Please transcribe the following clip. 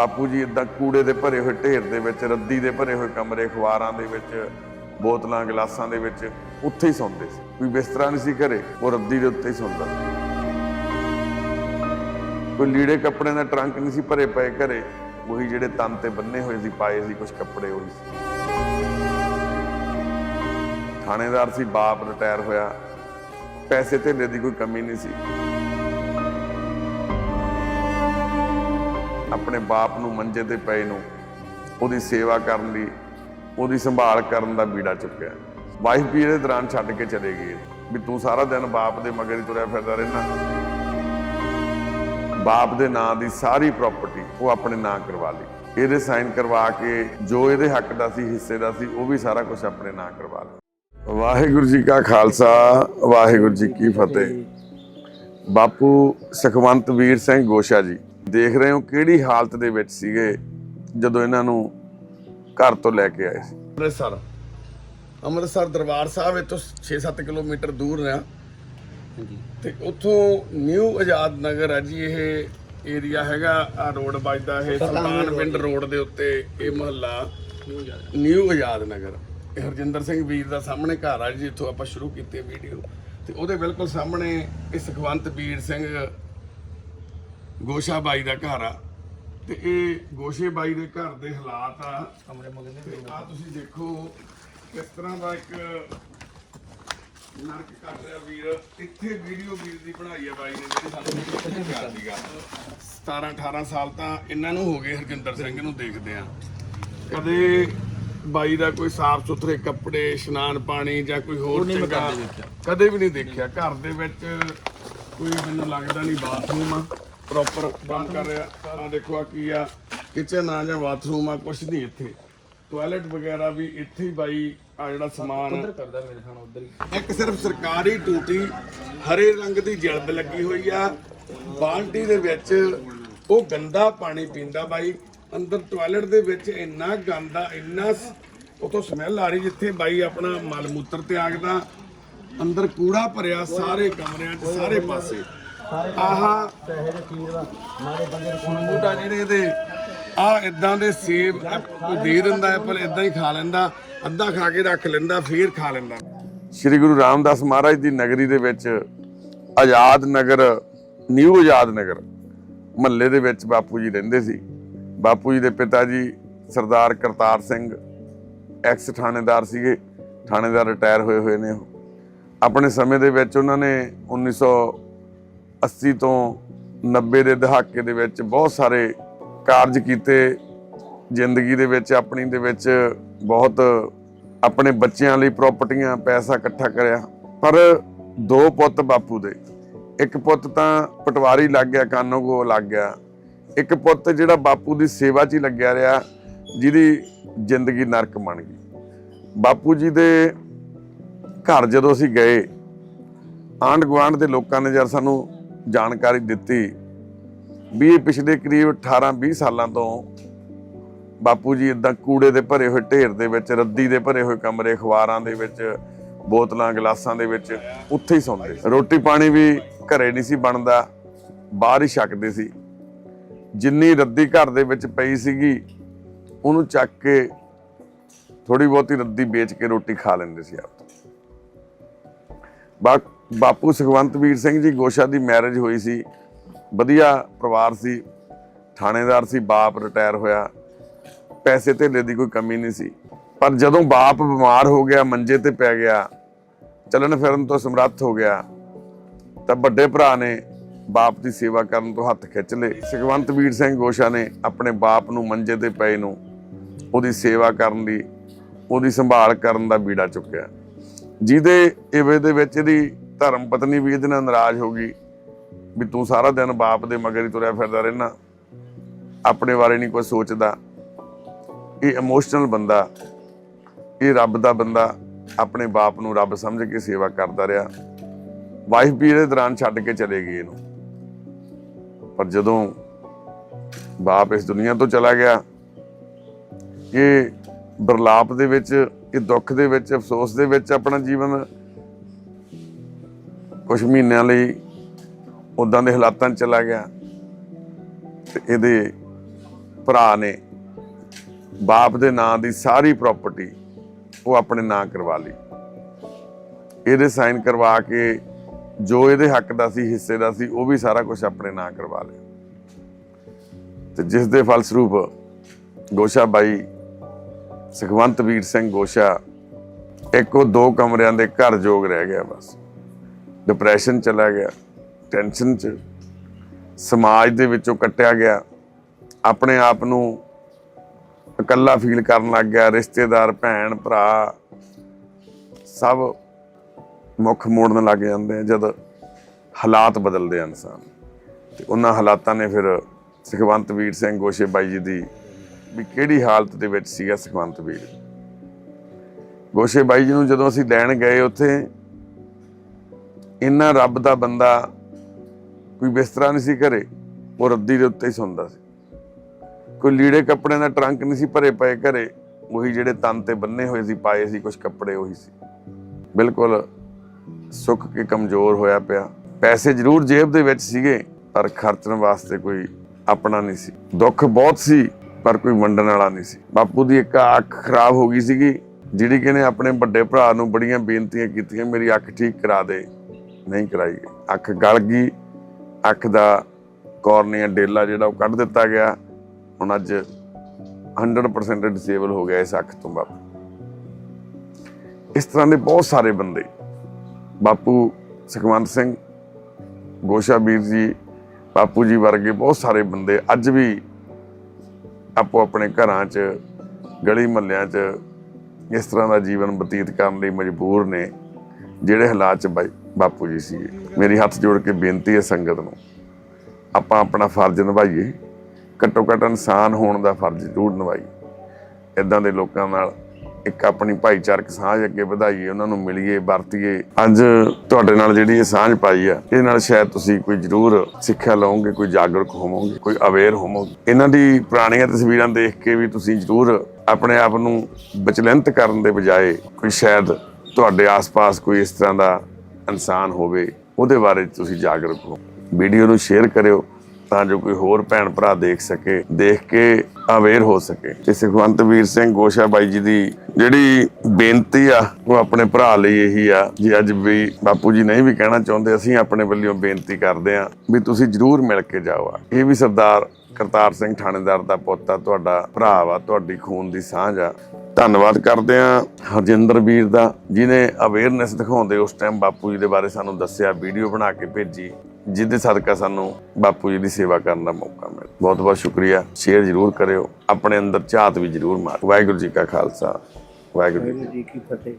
ਬਾਪੂ ਜੀ ਇਦਾਂ ਕੂੜੇ ਦੇ ਭਰੇ ਹੋਏ ਢੇਰ ਦੇ ਵਿੱਚ, ਰੱਦੀ ਦੇ ਭਰੇ ਹੋਏ ਕਮਰੇ ਖਵਾਰਾਂ ਦੇ ਵਿੱਚ, ਬੋਤਲਾਂ, ਗਲਾਸਾਂ ਦੇ ਵਿੱਚ, ਉੱਥੇ ਹੀ ਸੌਂਦੇ ਸੀ। ਕੋਈ ਬਿਸਤਰਾ ਨਹੀਂ ਸੀ ਘਰੇ, ਉਹ ਰੱਦੀ ਦੇ ਉੱਤੇ ਹੀ ਸੌਂਦਾ ਕੋਈ ਲੀੜੇ ਕੱਪੜੇ ਦਾ ਟਰੰਕ ਨਹੀਂ ਸੀ ਭਰੇ ਪਏ ਘਰੇ, ਉਹੀ ਜਿਹੜੇ ਤਨ ਤੇ ਬੰਨੇ ਹੋਏ ਸੀ, ਪਾਏ ਸੀ ਕੁਝ ਕੱਪੜੇ, ਉਹੀ ਸੀ। ਥਾਣੇਦਾਰ ਸੀ, ਬਾਪ ਰਿਟਾਇਰ ਹੋਇਆ। ਪੈਸੇ ਧੇਲੇ ਦੀ ਕੋਈ ਕਮੀ ਨਹੀਂ ਸੀ। ਆਪਣੇ ਬਾਪ ਨੂੰ ਮੰਜੇ ਤੇ ਪਏ ਨੂੰ, ਉਹਦੀ ਸੇਵਾ ਕਰਨ ਦੀ, ਉਹਦੀ ਸੰਭਾਲ ਕਰਨ ਦਾ ਬੀੜਾ ਚੁੱਕਿਆ। ਵਾਈਫ ਵੀ ਇਹਦੇ ਦੌਰਾਨ ਛੱਡ ਕੇ ਚਲੇ ਗਈ। ਵੀ ਤੂੰ ਸਾਰਾ ਦਿਨ ਬਾਪ ਦੇ ਮਗਰ ਹੀ ਤੁਰਿਆ ਫਿਰਦਾ ਰਹਿਣਾ ਬਾਪ ਦੇ ਨਾਂ ਦੀ ਸਾਰੀ ਪ੍ਰਾਪਰਟੀ ਉਹ ਆਪਣੇ ਨਾਂ ਕਰਵਾ ਲਈ। ਇਹਦੇ ਸਾਈਨ ਕਰਵਾ ਕੇ ਜੋ ਇਹਦੇ ਹੱਕ ਦਾ ਸੀ, ਹਿੱਸੇ ਦਾ ਸੀ, ਉਹ ਵੀ ਸਾਰਾ ਕੁਝ ਆਪਣੇ ਨਾਂ ਕਰਵਾ ਲਿਆ ਵਾਹਿਗੁਰੂ ਜੀ ਕਾ ਖਾਲਸਾ, ਵਾਹਿਗੁਰੂ ਜੀ ਕੀ ਫਤਿਹ। ਬਾਪੂ ਸੁਖਵੰਤ ਵੀਰ ਸਿੰਘ ਗੋਸ਼ਾ ਜੀ। ਦੇਖ ਰਹੇ ਹੋ ਕਿਹੜੀ ਹਾਲਤ ਦੇ ਵਿੱਚ ਸੀਗੇ ਜਦੋਂ ਇਹਨਾਂ ਨੂੰ ਘਰ ਤੋਂ ਲੈ ਕੇ ਆਏ ਸੀ। ਅੰਮ੍ਰਿਤਸਰ। ਅੰਮ੍ਰਿਤਸਰ ਦਰਬਾਰ ਸਾਹਿਬ ਇੱਥੋਂ 6-7 ਕਿਲੋਮੀਟਰ ਦੂਰ ਆ ਤੇ ਉੱਥੋਂ ਨਿਊ ਆਜ਼ਾਦ ਨਗਰ ਹੈ ਜੀ ਇਹ ਏਰੀਆ ਹੈਗਾ ਆ ਰੋਡ ਵੱਜਦਾ ਇਹ ਸੁਲਤਾਨ ਪਿੰਡ ਰੋਡ ਦੇ ਉੱਤੇ ਇਹ ਮਹੱਲਾ। ਨਿਊ ਆਜ਼ਾਦ ਨਗਰ। ਇਹ ਹਰਜਿੰਦਰ ਸਿੰਘ ਵੀਰ ਦਾ ਸਾਹਮਣੇ ਘਰ ਆ ਜੀ ਜਿੱਥੋਂ ਆਪਾਂ ਸ਼ੁਰੂ ਕੀਤੀ ਵੀਡੀਓ ਤੇ ਉਹਦੇ ਬਿਲਕੁਲ ਸਾਹਮਣੇ ਇਹ ਸੁਖਵੰਤ ਵੀਰ ਸਿੰਘ ਗੋਸ਼ਾ ਬਾਈ ਦਾ ਘਰ ਆ। ਤੇ ਇਹ ਗੋਸ਼ੇ ਬਾਈ ਦੇ ਘਰ ਦੇ ਹਾਲਾਤ ਆ। ਕਮਰੇ ਮਗਲੇ ਆ ਤੁਸੀਂ ਦੇਖੋ ਕਿਸ ਤਰ੍ਹਾਂ ਦਾ ਇੱਕ ਨਰਕ ਕੱਟ ਰਿਹਾ ਵੀਰ। ਇੱਥੇ ਵੀਡੀਓ ਵੀਰ ਦੀ ਬਣਾਈ ਹੈ ਬਾਈ ਨੇ ਜਿਹੜੀ ਸਾਨੂੰ ਕਿਹਾ ਸੀਗਾ 17 18 ਸਾਲ ਤਾਂ ਇਹਨਾਂ ਨੂੰ ਹੋ ਗਏ ਹਰਜਿੰਦਰ ਸਿੰਘ ਨੂੰ ਦੇਖਦੇ ਆ। ਕਦੇ ਬਾਈ ਦਾ ਕੋਈ ਸਾਫ਼ ਸੁਥਰੇ ਕੱਪੜੇ ਇਸ਼ਨਾਨ ਪਾਣੀ ਜਾਂ ਕੋਈ ਹੋਰ ਚੰਗਾ ਕਦੇ ਵੀ ਨਹੀਂ ਦੇਖਿਆ। ਘਰ ਦੇ ਵਿੱਚ ਕੋਈ ਮੈਨੂੰ ਲੱਗਦਾ ਨਹੀਂ ਬਾਥਰੂਮ ਆ। ਪ੍ਰੋਪਰ ਬੰਦ ਕਰ ਰਿਹਾ। ਆ ਦੇਖੋ ਆ ਕੀ ਆ। ਕਿਚਨ ਆ ਜਾਂ ਬਾਥਰੂਮ ਆ ਕੁਛ ਨਹੀਂ ਇੱਥੇ। ਟਾਇਲਟ ਵਗੈਰਾ ਵੀ ਇੱਥੇ ਹੀ ਬਾਈ ਆ ਜਿਹੜਾ ਸਮਾਨ ਕਰਦਾ ਮੇਰੇ ਖਾਣ ਉਧਰ ਹੀ। ਇੱਕ ਸਿਰਫ ਸਰਕਾਰੀ ਟੂਟੀ ਹਰੇ ਰੰਗ ਦੀ ਜਲਦ ਲੱਗੀ ਹੋਈ ਆ। ਬਾਲਟੀ ਦੇ ਵਿੱਚ ਉਹ ਗੰਦਾ ਪਾਣੀ ਪੀਂਦਾ ਬਾਈ। ਅੰਦਰ ਟਾਇਲਟ ਦੇ ਵਿੱਚ ਇੰਨਾ ਗੰਦਾ ਇੰਨਾ ਉਤੋਂ ਸਮੈਲ ਆ ਰਹੀ ਜਿੱਥੇ ਬਾਈ ਆਪਣਾ ਮਲ ਮੂਤਰ ਤਿਆਗਦਾ। ਅੰਦਰ ਕੂੜਾ ਭਰਿਆ ਸਾਰੇ ਕਮਰਿਆਂ 'ਚ ਸਾਰੇ ਪਾਸੇ। ਆਹ। ਬੂਟਾ ਜਿਹੜੇ ਇਹਦੇ ਆ ਇਦਾਂ ਦੇ ਸੇਬ ਕੋਈ ਦੇ ਦਿੰਦਾ ਐਪਲ ਇਦਾਂ ਹੀ ਖਾ ਲੈਂਦਾ ਅੱਧਾ ਖਾ ਕੇ ਰੱਖ ਲੈਂਦਾ ਫੇਰ ਖਾ ਲੈਂਦਾ। ਸ੍ਰੀ ਗੁਰੂ ਰਾਮਦਾਸ ਮਹਾਰਾਜ ਦੀ ਨਗਰੀ ਦੇ ਵਿੱਚ ਆਜ਼ਾਦ ਨਗਰ ਨਿਊ ਆਜ਼ਾਦ ਨਗਰ ਮਹੱਲੇ ਦੇ ਵਿੱਚ ਬਾਪੂ ਜੀ ਰਹਿੰਦੇ ਸੀ। ਬਾਪੂ ਜੀ ਦੇ ਪਿਤਾ ਜੀ ਸਰਦਾਰ ਕਰਤਾਰ ਸਿੰਘ ਐਕਸ ਥਾਣੇਦਾਰ ਸੀਗੇ ਥਾਣੇਦਾਰ ਰਿਟਾਇਰ ਹੋਏ ਹੋਏ ਨੇ ਉਹ। ਆਪਣੇ ਸਮੇਂ ਦੇ ਵਿੱਚ ਉਹਨਾਂ ਨੇ 1980 ਤੋਂ 90 ਦੇ ਦਹਾਕੇ ਦੇ ਵਿੱਚ ਬਹੁਤ ਸਾਰੇ ਕਾਰਜ ਕੀਤੇ। ਜ਼ਿੰਦਗੀ ਦੇ ਵਿੱਚ, ਆਪਣੀ ਦੇ ਵਿੱਚ ਬਹੁਤ ਆਪਣੇ ਬੱਚਿਆਂ ਲਈ ਪ੍ਰਾਪਰਟੀਆਂ, ਪੈਸਾ ਇਕੱਠਾ ਕਰਿਆ। ਪਰ ਦੋ ਪੁੱਤ ਬਾਪੂ ਦੇ। ਇੱਕ ਪੁੱਤ ਤਾਂ ਪਟਵਾਰੀ ਲੱਗ ਗਿਆ ਕਾਨੋ ਕੋ ਲੱਗ ਗਿਆ। ਇੱਕ ਪੁੱਤ ਜਿਹੜਾ ਬਾਪੂ ਦੀ ਸੇਵਾ 'ਚ ਹੀ ਲੱਗਿਆ ਰਿਹਾ, ਜਿਹਦੀ ਜ਼ਿੰਦਗੀ ਨਰਕ ਬਣ ਗਈ। ਬਾਪੂ ਜੀ ਦੇ ਘਰ ਜਦੋਂ ਅਸੀਂ ਗਏ, ਆਂਢ ਗੁਆਂਢ ਦੇ ਲੋਕਾਂ ਨੇ ਜਦ ਸਾਨੂੰ ਜਾਣਕਾਰੀ ਦਿੱਤੀ। ਵੀ ਇਹ ਪਿਛਲੇ ਕਰੀਬ 18 20 ਸਾਲਾਂ ਤੋਂ ਬਾਪੂ ਜੀ ਇਦਾਂ ਕੂੜੇ ਦੇ ਭਰੇ ਹੋਏ ਢੇਰ ਦੇ ਵਿੱਚ, ਰੱਦੀ ਦੇ ਭਰੇ ਹੋਏ ਕਮਰੇ, ਅਖਬਾਰਾਂ ਦੇ ਵਿੱਚ, ਬੋਤਲਾਂ, ਗਲਾਸਾਂ ਦੇ ਵਿੱਚ ਉੱਥੇ ਹੀ ਸੌਂਦੇ। ਸੀ। ਰੋਟੀ ਪਾਣੀ ਵੀ ਘਰੇ ਨਹੀਂ ਸੀ ਬਣਦਾ, ਬਾਹਰ ਹੀ ਛਕਦੇ ਸੀ। ਜਿੰਨੀ ਰੱਦੀ ਘਰ ਦੇ ਵਿੱਚ ਪਈ ਸੀਗੀ, ਉਹਨੂੰ ਚੱਕ ਕੇ ਥੋੜੀ ਬਹੁਤੀ ਰੱਦੀ ਵੇਚ ਕੇ ਰੋਟੀ ਖਾ ਲੈਂਦੇ ਸੀ ਆਪ। ਬਾ ਬਾਪੂ ਸੁਖਵੰਤ ਵੀਰ ਸਿੰਘ ਜੀ ਗੋਸ਼ਾ ਦੀ ਮੈਰਿਜ ਹੋਈ ਸੀ। ਵਧੀਆ ਪਰਿਵਾਰ ਸੀ, ਥਾਣੇਦਾਰ ਸੀ, ਬਾਪ ਰਿਟਾਇਰ ਹੋਇਆ। ਪੈਸੇ ਧੇਲੇ ਦੀ ਕੋਈ ਕਮੀ ਨਹੀਂ ਸੀ। ਪਰ ਜਦੋਂ ਬਾਪ ਬਿਮਾਰ ਹੋ ਗਿਆ, ਮੰਜੇ ਤੇ ਪੈ ਗਿਆ, ਚੱਲਣ ਫਿਰਨ ਤੋਂ ਸਮਰੱਥ ਹੋ ਗਿਆ, ਤਾਂ ਵੱਡੇ ਭਰਾ ਨੇ ਬਾਪ ਦੀ ਸੇਵਾ ਕਰਨ ਤੋਂ ਹੱਥ ਖਿੱਚ ਲਏ। ਸੁਖਵੰਤ ਵੀਰ ਸਿੰਘ ਗੋਸ਼ਾ ਨੇ ਆਪਣੇ ਬਾਪ ਨੂੰ ਮੰਜੇ ਤੇ ਪਏ ਨੂੰ ਉਹਦੀ ਸੇਵਾ ਕਰਨ ਦੀ, ਉਹਦੀ ਸੰਭਾਲ ਕਰਨ ਦਾ ਬੀੜਾ ਚੁੱਕਿਆ। ਜਿਹਦੇ ਇਵੇ ਦੇ ਵਿੱਚ ਇਹਦੀ ਧਰਮ ਪਤਨੀ ਵੀ ਇਹਦੇ ਨਾਲ ਨਾਰਾਜ਼ ਹੋ ਗਈ ਵੀ ਤੂੰ ਸਾਰਾ ਦਿਨ ਬਾਪ ਦੇ ਮਗਰ ਹੀ ਤੁਰਿਆ ਫਿਰਦਾ ਰਹਿਣਾ। ਆਪਣੇ ਬਾਰੇ ਨਹੀਂ ਕੋਈ ਸੋਚਦਾ। ਇਹ ਇਮੋਸ਼ਨਲ ਬੰਦਾ, ਇਹ ਰੱਬ ਦਾ ਬੰਦਾ ਆਪਣੇ ਬਾਪ ਨੂੰ ਰੱਬ ਸਮਝ ਕੇ ਸੇਵਾ ਕਰਦਾ ਰਿਹਾ। ਵਾਈਫ ਵੀ ਇਹਦੇ ਦੌਰਾਨ ਛੱਡ ਕੇ ਚਲੇ ਗਈ ਇਹਨੂੰ। ਪਰ ਜਦੋਂ ਬਾਪ ਇਸ ਦੁਨੀਆ ਤੋਂ ਚਲਾ ਗਿਆ, ਇਹ ਬਰਲਾਪ ਦੇ ਵਿੱਚ, ਇਹ ਦੁੱਖ ਦੇ ਵਿੱਚ, ਅਫਸੋਸ ਦੇ ਵਿੱਚ ਆਪਣਾ ਜੀਵਨ ਕੁਝ ਮਹੀਨਿਆਂ ਲਈ ਉਦਾਂ ਦੇ ਹਾਲਾਤਾਂ 'ਚ ਚਲਾ ਗਿਆ ਤੇ ਇਹਦੇ ਭਰਾ ਨੇ ਬਾਪ ਦੇ ਨਾਂ ਦੀ ਸਾਰੀ ਪ੍ਰਾਪਰਟੀ ਉਹ ਆਪਣੇ ਨਾਂ ਕਰਵਾ ਲਈ। ਇਹਦੇ ਸਾਈਨ ਕਰਵਾ ਕੇ ਜੋ ਇਹਦੇ ਹੱਕ ਦਾ ਸੀ, ਹਿੱਸੇ ਦਾ ਸੀ, ਉਹ ਵੀ ਸਾਰਾ ਕੁਝ ਆਪਣੇ ਨਾਂ ਕਰਵਾ ਲਿਆ। ਤੇ ਜਿਸ ਦੇ ਫਲਸਰੂਪ ਗੋਸ਼ਾ ਬਾਈ ਸੁਖਵੰਤ ਵੀਰ ਸਿੰਘ ਗੋਸ਼ਾ ਇੱਕੋ ਦੋ ਕਮਰਿਆਂ ਦੇ ਘਰ ਜੋਗ ਰਹਿ ਗਿਆ ਬਸ। ਡਿਪਰੈਸ਼ਨ ਚਲਾ ਗਿਆ ਟੈਨਸ਼ਨ ਚ, ਸਮਾਜ ਦੇ ਵਿੱਚੋਂ ਕੱਟਿਆ ਗਿਆ, ਆਪਣੇ ਆਪ ਨੂੰ ਇਕੱਲਾ ਫੀਲ ਕਰਨ ਲੱਗ ਗਿਆ, ਰਿਸ਼ਤੇਦਾਰ, ਭੈਣ, ਭਰਾ, ਸਭ ਮੁੱਖ ਮੋੜਨ ਲੱਗ ਜਾਂਦੇ ਆ ਜਦ ਹਾਲਾਤ ਬਦਲਦੇ ਆ ਇਨਸਾਨ। ਤੇ ਉਹਨਾਂ ਹਾਲਾਤਾਂ ਨੇ ਫਿਰ ਸੁਖਵੰਤ ਵੀਰ ਸਿੰਘ ਗੋਸ਼ੇ ਬਾਈ ਜੀ ਦੀ ਵੀ ਕਿਹੜੀ ਹਾਲਤ ਦੇ ਵਿੱਚ ਸੀਗਾ ਸੁਖਵੰਤ ਵੀਰ ਗੋਸ਼ੇ ਬਾਈ ਜੀ ਨੂੰ ਜਦੋਂ ਅਸੀਂ ਲੈਣ ਗਏ ਉੱਥੇ ਇੰਨਾ ਰੱਬ ਦਾ ਬੰਦਾ ਕੋਈ ਬਿਸਤਰਾ ਨਹੀਂ ਸੀ ਘਰੇ, ਉਹ ਰੱਦੀ ਦੇ ਉੱਤੇ ਹੀ ਸੌਂਦਾ ਸੀ। ਕੋਈ ਲੀੜੇ ਕੱਪੜਿਆਂ ਦਾ ਟਰੰਕ ਨਹੀਂ ਸੀ ਭਰੇ ਪਏ ਘਰੇ, ਉਹੀ ਜਿਹੜੇ ਤਨ ਤੇ ਬੰਨੇ ਹੋਏ ਸੀ, ਪਾਏ ਸੀ ਕੁਝ ਕੱਪੜੇ, ਉਹੀ ਸੀ। ਬਿਲਕੁਲ ਸੁੱਕ ਕੇ ਕਮਜ਼ੋਰ ਹੋਇਆ ਪਿਆ। ਪੈਸੇ ਜ਼ਰੂਰ ਜੇਬ ਦੇ ਵਿੱਚ ਸੀਗੇ, ਪਰ ਖਰਚਣ ਵਾਸਤੇ ਕੋਈ ਆਪਣਾ ਨਹੀਂ ਸੀ। ਦੁੱਖ ਬਹੁਤ ਸੀ, ਪਰ ਕੋਈ ਵੰਡਣ ਵਾਲਾ ਨਹੀਂ ਸੀ। ਬਾਪੂ ਦੀ ਇੱਕ ਅੱਖ ਖਰਾਬ ਹੋ ਗਈ ਸੀਗੀ, ਜਿਹੜੀ ਕਿਨੇ ਆਪਣੇ ਵੱਡੇ ਭਰਾ ਨੂੰ ਬੜੀਆਂ ਬੇਨਤੀਆਂ ਕੀਤੀਆਂ, ਮੇਰੀ ਅੱਖ ਠੀਕ ਕਰਾ ਦੇ। ਨਹੀਂ ਕਰਾਈ ਗਈ। ਅੱਖ ਗਲ ਗਈ। ਅੱਖ ਦਾ ਕੋਰਨੀਆ ਡੇਲਾ ਜਿਹੜਾ ਉਹ ਕੱਢ ਦਿੱਤਾ ਗਿਆ। ਹੁਣ ਅੱਜ 100% ਡਿਸੇਬਲ ਹੋ ਗਿਆ ਇਸ ਅੱਖ ਤੋਂ ਬਾਅਦ। ਇਸ ਤਰ੍ਹਾਂ ਦੇ ਬਹੁਤ ਸਾਰੇ ਬੰਦੇ। ਬਾਪੂ ਸੁਖਵੰਤ ਸਿੰਘ, ਗੋਸ਼ਾ ਵੀਰ ਜੀ, ਬਾਪੂ ਜੀ ਵਰਗੇ ਬਹੁਤ ਸਾਰੇ ਬੰਦੇ ਅੱਜ ਵੀ ਆਪੋ ਆਪਣੇ ਘਰਾਂ 'ਚ, ਗਲੀ ਮਹੱਲਿਆਂ 'ਚ ਇਸ ਤਰ੍ਹਾਂ ਦਾ ਜੀਵਨ ਬਤੀਤ ਕਰਨ ਲਈ ਮਜਬੂਰ ਨੇ। ਜਿਹੜੇ ਹਾਲਾਤ 'ਚ ਬਾਈ- ਬਾਪੂ ਜੀ ਸੀ ਮੇਰੀ ਹੱਥ ਜੋੜ ਕੇ ਬੇਨਤੀ ਹੈ ਸੰਗਤ ਨੂੰ, ਆਪਾਂ ਆਪਣਾ ਫਰਜ਼ ਨਿਭਾਈਏ। ਘੱਟੋ ਘੱਟ ਇਨਸਾਨ ਹੋਣ ਦਾ ਫਰਜ਼ ਜ਼ਰੂਰ ਨਿਭਾਈਏ। ਇਦਾਂ ਦੇ ਲੋਕਾਂ ਨਾਲ ਇੱਕ ਆਪਣੀ ਭਾਈਚਾਰਕ ਸਾਂਝ ਅੱਗੇ ਵਧਾਈਏ, ਉਹਨਾਂ ਨੂੰ ਮਿਲੀਏ, ਵਰਤੀਏ। ਅੱਜ ਤੁਹਾਡੇ ਨਾਲ ਜਿਹੜੀ ਇਹ ਸਾਂਝ ਪਾਈ ਆ, ਇਹਦੇ ਨਾਲ ਸ਼ਾਇਦ ਤੁਸੀਂ ਕੋਈ ਜ਼ਰੂਰ ਸਿੱਖਿਆ ਲਓਗੇ ਕੋਈ ਜਾਗਰੂਕ ਹੋਵੋਗੇ, ਕੋਈ ਅਵੇਅਰ ਹੋਵੋਗੇ। ਇਹਨਾਂ ਦੀ ਪੁਰਾਣੀਆਂ ਤਸਵੀਰਾਂ ਦੇਖ ਕੇ ਵੀ ਤੁਸੀਂ ਜ਼ਰੂਰ ਆਪਣੇ ਆਪ ਨੂੰ ਵਿਚਲਿੰਤ ਕਰਨ ਦੇ ਬਜਾਏ ਕੋਈ ਸ਼ਾਇਦ ਤੁਹਾਡੇ ਆਸ-ਪਾਸ ਕੋਈ ਇਸ ਤਰ੍ਹਾਂ ਦਾ ਇਨਸਾਨ ਹੋਵੇ, ਉਹਦੇ ਬਾਰੇ ਤੁਸੀਂ ਜਾਗਰੂਕ ਹੋ। ਵੀਡੀਓ ਨੂੰ ਸ਼ੇਅਰ ਕਰਿਓ ਤਾਂ ਜੋ ਕੋਈ ਹੋਰ ਭੈਣ ਭਰਾ ਦੇਖ ਸਕੇ, ਦੇਖ ਕੇ ਅਵੇਅਰ ਹੋ ਸਕੇ। ਤੇ ਸੁਖਵੰਤ ਵੀਰ ਸਿੰਘ ਗੋਸ਼ਾ ਬਾਈ ਜੀ ਦੀ ਜਿਹੜੀ ਬੇਨਤੀ ਆ, ਉਹ ਆਪਣੇ ਭਰਾ ਲਈ ਇਹੀ ਆ ਜੇ ਅੱਜ ਵੀ ਬਾਪੂ ਜੀ ਨਹੀਂ ਵੀ ਕਹਿਣਾ ਚਾਹੁੰਦੇ, ਅਸੀਂ ਆਪਣੇ ਵੱਲੋਂ ਬੇਨਤੀ ਕਰਦੇ ਆ ਵੀ ਤੁਸੀਂ ਜਰੂਰ ਮਿਲ ਕੇ ਜਾਓ ਇਹ ਵੀ ਸਰਦਾਰ ਕਰਤਾਰ ਸਿੰਘ ਥਾਣੇਦਾਰ ਦਾ ਪੁੱਤ ਆ ਤੁਹਾਡਾ ਭਰਾ ਵਾ, ਤੁਹਾਡੀ ਖੂਨ ਦੀ ਸਾਂਝ ਆ। ਧੰਨਵਾਦ ਕਰਦੇ ਆ ਹਰਜਿੰਦਰ ਵੀਰ ਦਾ ਜਿਨੇ ਅਵੇਅਰਨੈਸ ਦਿਖਾਉਂਦੇ ਉਸ ਟਾਈਮ ਬਾਪੂ ਜੀ ਦੇ ਬਾਰੇ ਸਾਨੂੰ ਦੱਸਿਆ ਵੀਡੀਓ ਬਣਾ ਕੇ ਭੇਜੀ, ਜਿਹਦੇ ਸਦਕਾ ਸਾਨੂੰ ਬਾਪੂ ਜੀ ਦੀ ਸੇਵਾ ਕਰਨ ਦਾ ਮੌਕਾ ਮਿਲਿਆ। ਬਹੁਤ ਬਹੁਤ ਸ਼ੁਕਰੀਆ ਸ਼ੇਅਰ ਜ਼ਰੂਰ ਕਰਿਓ, ਆਪਣੇ ਅੰਦਰ ਝਾਤ ਵੀ ਜ਼ਰੂਰ ਮਾਰ। ਵਾਹਿਗੁਰੂ ਜੀ ਕਾ ਖਾਲਸਾ ਵਾਹਿਗੁਰੂ ਜੀ ਕੀ ਫਤਿਹ।